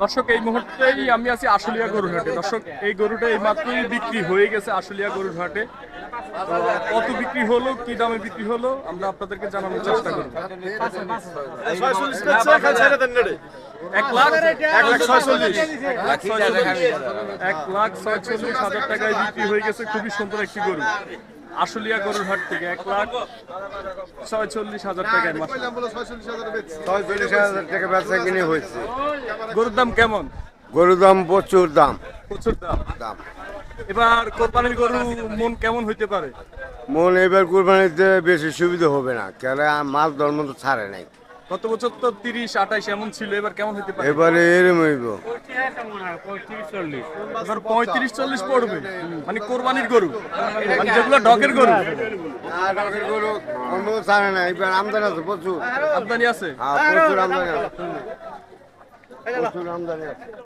দর্শক এই মুহূর্তেই আমি আছি আশুলিয়া গরুর হাটে দর্শক এই গরুটা এই মাত্রই বিক্রি হয়ে গেছে আশুলিয়া গরুর হাটে কত বিক্রি হলো কি দামে বিক্রি হলো আমরা আপনাদেরকে জানানোর চেষ্টা করব এক লাখ এক লাখ ছয়চল্লিশ। এক লাখ ছয়চল্লিশ। হাজার টাকায় বিক্রি হয়ে গেছে খুবই সুন্দর একটি গরু। আশুলিয়া গরুর হাট থেকে এক লাখ ছয়চল্লিশ হাজার টাকায় ছয়চল্লিশ হাজার টাকা বেচা কিনে হয়েছে। গরুর দাম কেমন? গরুর দাম প্রচুর দাম। প্রচুর দাম। দাম। এবার কোরবানির গরু মন কেমন হইতে পারে? মন এবার কোরবানিতে বেশি সুবিধা হবে না কেন মাছ ধর্ম তো ছাড়ে নাই। গত বছর তো তিরিশ আঠাইশ এমন ছিল এবার কেমন হইতে পারে? এবারে এরম হইব। এবার পঁয়ত্রিশ চল্লিশ পড়বে। মানে কোরবানির গরু। মানে যেগুলো ডকের গরু। গরু অন্য না এবার আমদানি আছে প্রচুর। আমদানি আছে? হ্যাঁ, প্রচুর আমদানি আছে। প্রচুর আমদানি আছে।